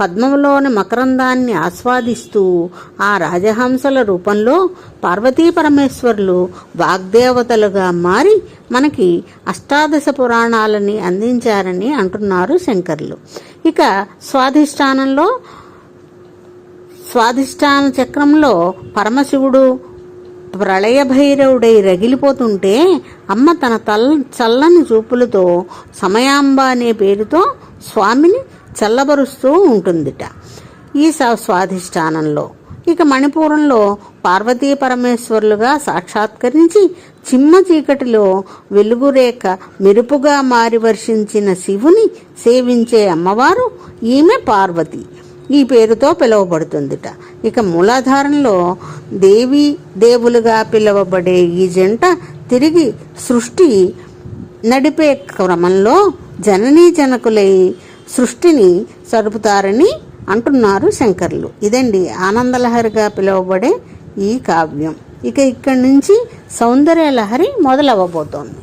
పద్మంలోని మకరందాన్ని ఆస్వాదిస్తూ ఆ రాజహంసల రూపంలో పార్వతీ పరమేశ్వరులు వాగ్దేవతలుగా మారి మనకి అష్టాదశ పురాణాలని అందించారని అంటున్నారు శంకర్లు. ఇక స్వాధిష్టానంలో స్వాధిష్టాన చక్రంలో పరమశివుడు ప్రళయ భైరవుడై రగిలిపోతుంటే అమ్మ తన తల్ చల్లని చూపులతో సమయాంబ అనే పేరుతో స్వామిని చల్లబరుస్తూ ఉంటుందిట. ఈ స- స్వాధిష్టానంలో. ఇక మణిపూరంలో పార్వతీ పరమేశ్వరులుగా సాక్షాత్కరించి చిమ్మ చీకటిలో వెలుగురేఖ మెరుపుగా మారి వర్షించిన శివుని సేవించే అమ్మవారు ఈమె పార్వతి. ఈ పేరుతో పిలువబడుతుందిట. ఇక మూలాధారంలో దేవి దేవులుగా పిలువబడే ఈ జంట తిరిగి సృష్టి నడిపే క్రమంలో జననీ జనకులై సృష్టిని సరుపుతారని అంటున్నారు శంకర్లు. ఇదండి ఆనందలహరిగా పిలువబడే ఈ కావ్యం. ఇక ఇక్కడి నుంచి సౌందర్య లహరి మొదలవ్వబోతోంది.